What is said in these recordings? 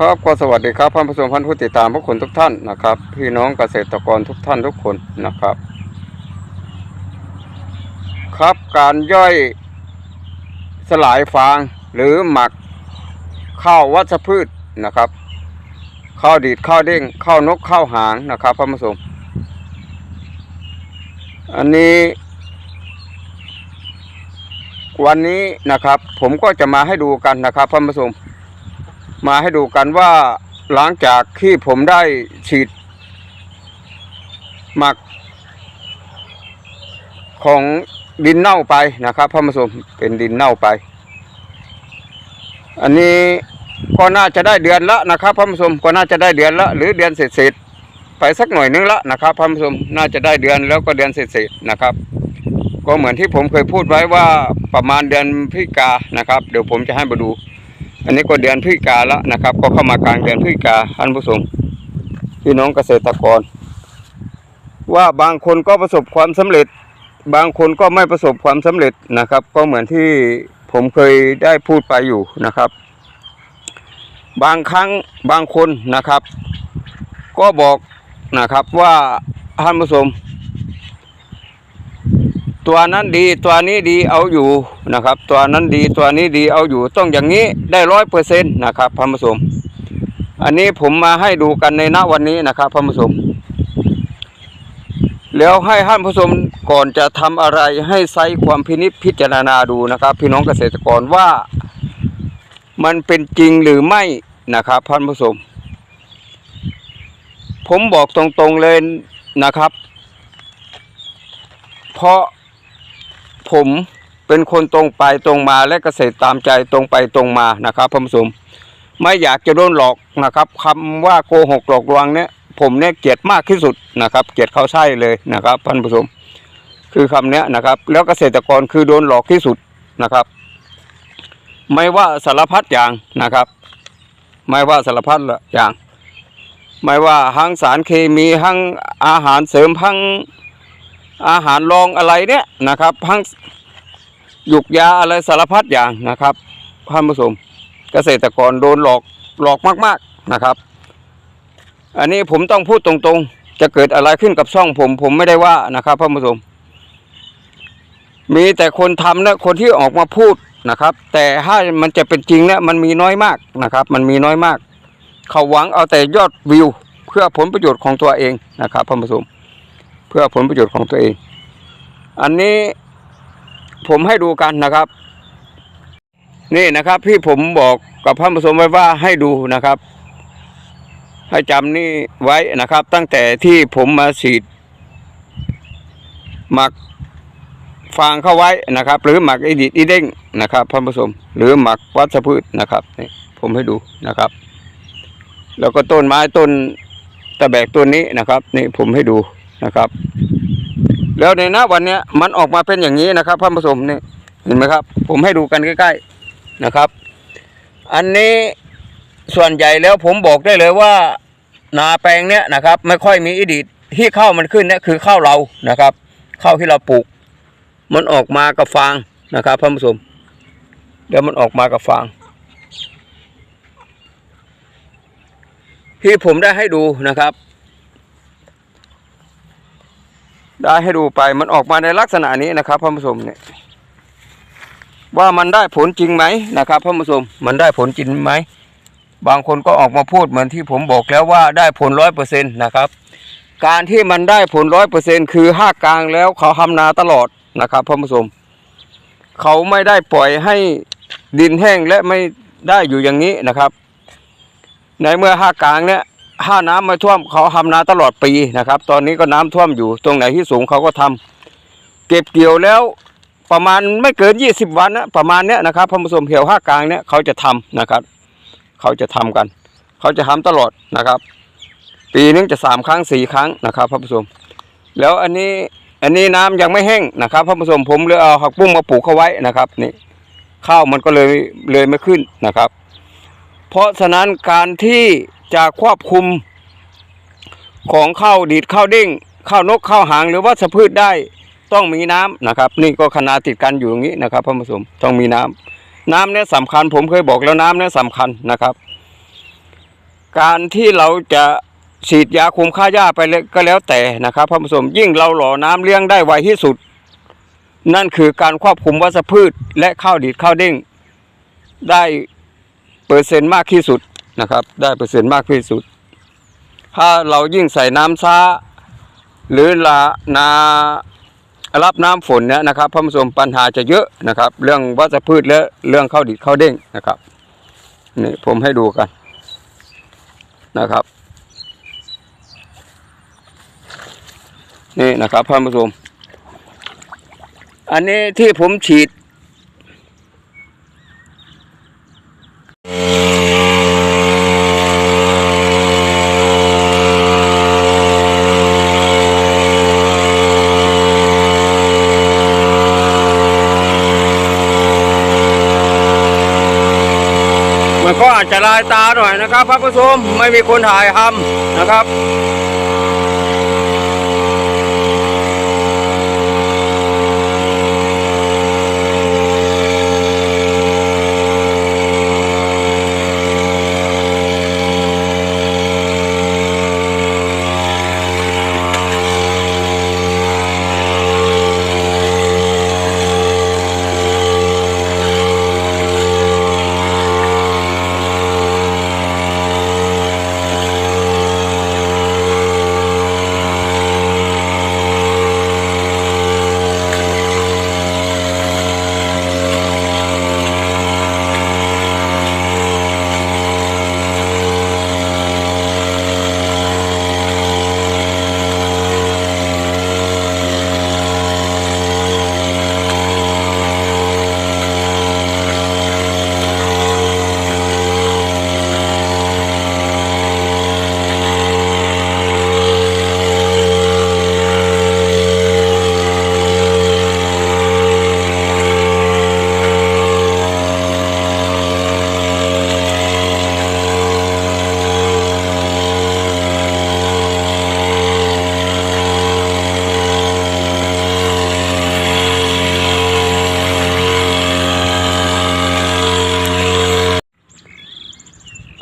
ครับก็สวัสดีครับท่านผู้ชมท่านผู้ติดตามพวกคุณทุกท่านนะครับ พี่น้องเกษตรกรทุกท่านทุกคนนะครับ ครับการย่อยสลายฟางหรือหมักข้าววัชพืชนะครับข้าวดีดข้าวเด้งข้าวนกข้าวหางนะครับท่านผู้ชมอันนี้ วันนี้นะครับ ผมก็จะมาให้ดูกันนะครับท่านผู้ชม มาให้ดูกันว่าหลังจากที่ผมได้ฉีดหมักของดินเน่าไปนะครับพ่อผู้ชมเป็นดินเน่าไป อันนี้ก็น่าจะได้เดือนละนะครับพ่อผู้ชมก็น่าจะได้เดือนละ หรือเดือนเศษๆไปสักหน่อยนึงละนะครับพ่อผู้ชมน่าจะได้เดือนแล้วก็เดือนเศษๆนะครับ ก็เหมือนที่ผมเคยพูดไว้ว่าประมาณเดือนพฤศจิกานะครับ เดี๋ยวผมจะให้มาดู อันนี้ก็เดือนพฤศจิกาแล้วนะครับ ก็เข้ามากลางเดือนพฤศจิกาท่านผู้ชมพี่น้องเกษตรกร ว่าบางคนก็ประสบความสำเร็จ บางคนก็ไม่ประสบความสำเร็จนะครับ ก็เหมือนที่ผมเคยได้พูดไปอยู่นะครับ บางครั้งบางคนนะครับ ก็บอกนะครับว่าท่านผู้ชม ตัวนั้นดีตัวนี้ดีเอาอยู่นะครับ ตัวนั้นดีตัวนี้ดีเอาอยู่ต้องอย่างนี้ได้ร้อยเปอร์เซ็นต์นะครับท่านผู้ชมอันนี้ผมมาให้ดูกันในณวันนี้นะครับท่านผู้ชมแล้วให้ท่านผู้ชมก่อนจะทำอะไรให้ใช้ความพินิจพิจารณาดูนะครับ พี่น้องเกษตรกรว่ามันเป็นจริงหรือไม่นะครับท่านผู้ชมผมบอกตรงๆเลยนะครับ เพราะ ผมเป็นคนตรงไปตรงมาและเกษตรตามใจตรงไปตรงมานะครับท่านผู้ชมไม่อยากจะโดนหลอกนะครับคำว่าโกหกหลอกลวงเนี่ยผมเนี่ยเกลียดมากที่สุดนะครับ เกลียดเขาใช่เลยนะครับท่านผู้ชมคือคำเนี้ยนะครับ แล้วเกษตรกรคือโดนหลอกที่สุดนะครับ ไม่ว่าสารพัดอย่างนะครับ ไม่ว่าสารพัดอย่าง ไม่ว่าทั้งสารเคมีทั้งอาหารเสริมทั้ง อาหารรองอะไรเนี่ยนะครับทั้งหยุกยาอะไรสารพัดอย่างนะครับท่านผู้ชมเกษตรกรโดนหลอกหลอกมากๆนะครับ อันนี้ผมต้องพูดตรงๆ จะเกิดอะไรขึ้นกับช่องผม ผมไม่ได้ว่านะครับท่านผู้ชมมีแต่คนทำนะคนที่ออกมาพูดนะครับ แต่ถ้ามันจะเป็นจริงเนี่ยมันมีน้อยมากนะครับ มันมีน้อยมาก เขาหวังเอาแต่ยอดวิว เพื่อผลประโยชน์ของตัวเองนะครับท่านผู้ชม พื่อผลประโยชน์ของตัวเอง อันนี้ผมให้ดูกันนะครับ นี่นะครับที่ผมบอกกับท่านผู้ชมไว้ว่าให้ดูนะครับ ให้จำนี่ไว้นะครับ ตั้งแต่ที่ผมมาฉีดหมักฟางเข้าไว้นะครับ หรือหมักอีดิดอีเด้งนะครับท่านผู้ชมหรือหมักวัชพืชนะครับนี่ผมให้ดูนะครับ แล้วก็ต้นไม้ต้นตะแบกต้นนี้นะครับ นี่ผมให้ดู นะครับ แล้วในหน้าวันเนี้ยมันออกมาเป็นอย่างนี้นะครับท่านผู้ชมนี่เห็นไหมครับ ผมให้ดูกันใกล้ๆนะครับ อันนี้ส่วนใหญ่แล้วผมบอกได้เลยว่านาแปลงเนี้ยนะครับ ไม่ค่อยมีอีดีดที่ข้าวมันขึ้นเนี่ยคือข้าวเรานะครับข้าวที่เราปลูก มันออกมากับฟางนะครับท่านผู้ชมเดี๋ยวมันออกมากับฟาง ที่ผมได้ให้ดูนะครับ ได้ให้ดูไปมันออกมาในลักษณะนี้นะครับท่านผู้ชมเนี่ยว่ามันได้ผลจริงไหมนะครับท่านผู้ชมมันได้ผลจริงไหมบางคนก็ออกมาพูดเหมือนที่ผมบอกแล้วว่าได้ผลร้อยเปอร์เซ็นต์นะครับการที่มันได้ผลร้อยเปอร์เซ็นต์คือห้ากลางแล้วเขาทำนาตลอดนะครับท่านผู้ชมเขาไม่ได้ปล่อยให้ดินแห้งและไม่ได้อยู่อย่างนี้นะครับ ในเมื่อห้ากลางเนี่ย ถ้าน้ำไม่ท่วมเขาทำนาตลอดปีนะครับ ตอนนี้ก็น้ำท่วมอยู่ตรงไหนที่สูงเขาก็ทำเก็บเกี่ยวแล้วประมาณไม่เกินยี่สิบวันนะประมาณเนี้ยนะครับท่านผู้ชมเหี่ยวห้ากลางเนี่ยเขาจะทำนะครับ เขาจะทำกัน เขาจะทำตลอดนะครับ ปีนึงจะสามครั้งสี่ครั้งนะครับท่านผู้ชมแล้วอันนี้อันนี้น้ำยังไม่แห้งนะครับท่านผู้ชมผมเลยเอาผักบุ้งมาปลูกเขาไว้นะครับนี่ข้าวมันก็เลยเลยไม่ขึ้นนะครับ เพราะฉะนั้นการที่ จะควบคุมของข้าวดีดข้าวเด้งข้าวนกข้าวหางหรือว่าสะพืชได้ต้องมีน้ำนะครับ นี่ก็ขนาดติดกันอยู่อย่างนี้นะครับท่านผู้ชมต้องมีน้ำน้ำเนี่ยสำคัญ ผมเคยบอกแล้วน้ำเนี่ยสำคัญนะครับ การที่เราจะฉีดยาคุมค่าหญ้าไปเลยก็แล้วแต่นะครับท่านผู้ชมยิ่งเราหล่อน้ำเลี้ยงได้ไวที่สุด นั่นคือการควบคุมวัชพืช และข้าวดีดข้าวเด้งได้เปอร์เซ็นต์มากที่สุด นะครับ ได้เปอร์เซ็นต์มากที่สุด ถ้าเรายิ่งใส่น้ำช้า หรือละนารับน้ำฝนเนี่ยนะครับท่านผู้ชมปัญหาจะเยอะนะครับ เรื่องวัชพืชและเรื่องข้าวดีดข้าวเด้งนะครับนี่ผมให้ดูกันนะครับนี่นะครับท่านผู้ชมอันนี้ที่ผมฉีด จจะลายตาหน่อยนะครับพระผู้ชมไม่มีคนถ่ายทำนะครับ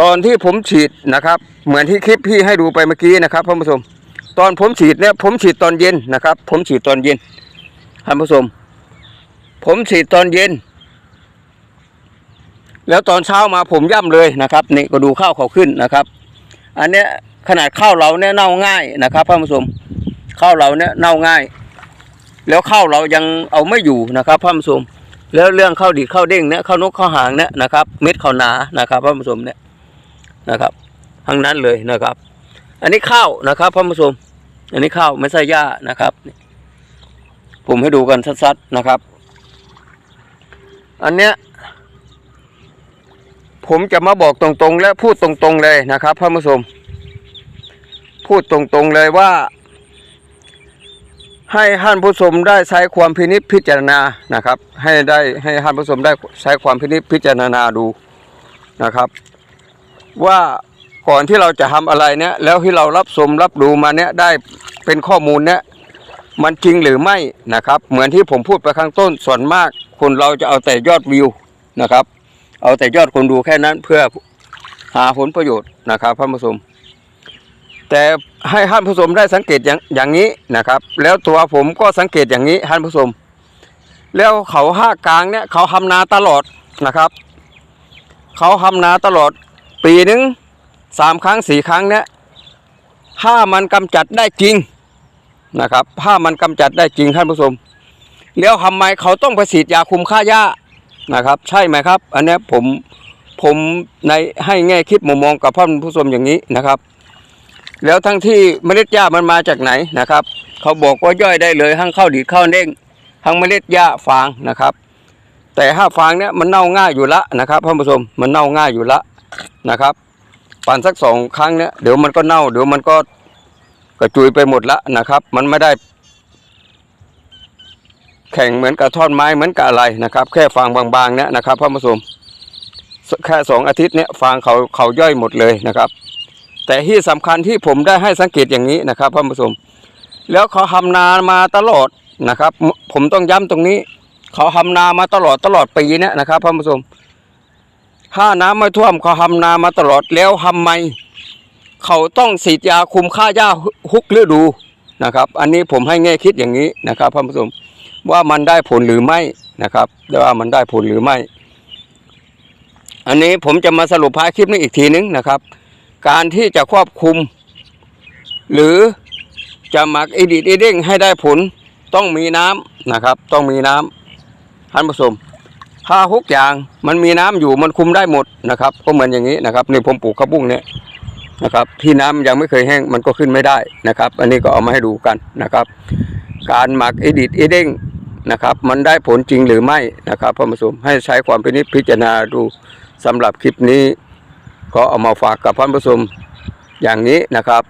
ตอนที่ผมฉีดนะครับ เหมือนที่คลิปพี่ให้ดูไปเมื่อกี้นะครับท่านผู้ชมตอนผมฉีดเนี่ยผมฉีดตอนเย็นนะครับ ผมฉีดตอนเย็นท่านผู้ชมผมฉีดตอนเย็น แล้วตอนเช้ามาผมย่ำเลยนะครับนี่ก็ดูข้าวเขาขึ้นนะครับ อันเนี้ยขนาดข้าวเราเนี่ยเน่าง่ายนะครับท่านผู้ชมข้าวเราเนี่ยเน่าง่าย แล้วข้าวเรายังเอาไม่อยู่นะครับท่านผู้ชมแล้วเรื่องข้าวดีข้าวเด้งเนี่ยข้าวนกข้าวหางเนี่ยนะครับ เม็ดข้าวหนานะครับท่านผู้ชมเนี่ย นะครับทั้งนั้นเลยนะครับ อันนี้ข้าวนะครับท่านผู้ชม อันนี้ข้าวไม่ใช่หญ้านะครับ ผมให้ดูกันชัดๆนะครับ อันเนี้ยผมจะมาบอกตรงๆ และพูดตรงๆเลยนะครับท่านผู้ชม พูดตรงๆเลยว่า ให้ท่านผู้ชมได้ใช้ความพินิจพิจารณานะครับ ให้ได้ให้ท่านผู้ชมได้ใช้ความพินิจพิจารณาดูนะครับ ว่าก่อนที่เราจะทำอะไรเนี่ยแล้วที่เรารับชมรับดูมาเนี่ยได้เป็นข้อมูลเนี่ยมันจริงหรือไม่นะครับ เหมือนที่ผมพูดไปข้างต้นส่วนมาก คนเราจะเอาแต่ยอดวิวนะครับ เอาแต่ยอดคนดูแค่นั้นเพื่อหาผลประโยชน์นะครับท่านผู้ชมแต่ให้ท่านผู้ชมได้สังเกตอย่างอย่างนี้นะครับ แล้วตัวผมก็สังเกตอย่างนี้ท่านผู้ชมแล้วเขาห้ากลางเนี่ยเขาทำนาตลอดนะครับ เขาทำนาตลอด ปีหนึ่งสามครั้งสี่ครั้งเนี่ยถ้ามันกำจัดได้จริงนะครับถ้ามันกำจัดได้จริงท่านผู้ชมแล้วทำไมเขาต้องไปฉีดยาคุมค่าหญ้านะครับ ใช่ไหมครับ อันนี้ผมผมในให้แง่คิดมุมมองกับท่านผู้ชมอย่างนี้นะครับ แล้วทั้งที่เมล็ดหญ้ามันมาจากไหนนะครับ เขาบอกว่าย่อยได้เลยทั้งข้าวดีดข้าวเด้งทั้งเมล็ดหญ้าฟางนะครับ แต่ห้าฟางเนี้ยมันเน่าง่ายอยู่ละนะครับท่านผู้ชมมันเน่าง่ายอยู่ละ นะครับปั่นสักสองครั้งเนี้ยเดี๋ยวมันก็เน่า เดี๋ยวมันก็กระจุยไปหมดละนะครับ มันไม่ได้ แข็งเหมือนกับท่อนไม้เหมือนกับอะไรนะครับ แค่ฟางบางๆเนี้ยนะครับท่านผู้ชมแค่สองอาทิตย์เนี้ยฟางเขาเขาย่อยหมดเลยนะครับ แต่ที่สำคัญที่ผมได้ให้สังเกตอย่างนี้นะครับท่านผู้ชมแล้วเขาทำนามาตลอดนะครับ ผมต้องย้ำตรงนี้ เขาทำนามาตลอดตลอดปีเนี้ยนะครับท่านผู้ชม ถ้าน้ำไม่ท่วมเขาทำนามาตลอดแล้วทำไม เขาต้องฉีดยาคุมค่าหญ้าทุกฤดูนะครับ อันนี้ผมให้แง่คิดอย่างนี้นะครับท่านผู้ชมว่ามันได้ผลหรือไม่นะครับว่ามันได้ผลหรือไม่ อันนี้ผมจะมาสรุปท้ายคลิปนี้อีกทีนึงนะครับ การที่จะควบคุม หรือจะหมักอีดิดอีเด้งให้ได้ผลต้องมีน้ำนะครับ ต้องมีน้ำท่านผู้ชม ถ้าทุกอย่างมันมีน้ำอยู่มันคุมได้หมดนะครับก็เหมือนอย่างนี้นะครับนี่ผมปลูกข้าวบุ้งเนี่ยนะครับ ที่น้ำยังไม่เคยแห้งมันก็ขึ้นไม่ได้นะครับ อันนี้ก็เอามาให้ดูกันนะครับ การหมักอีดิดอีเด้งนะครับ มันได้ผลจริงหรือไม่นะครับท่านผู้ชมให้ใช้ความพินิจพิจารณาดูสำหรับคลิปนี้ ก็เอามาฝากกับท่านผู้ชมอย่างนี้นะครับ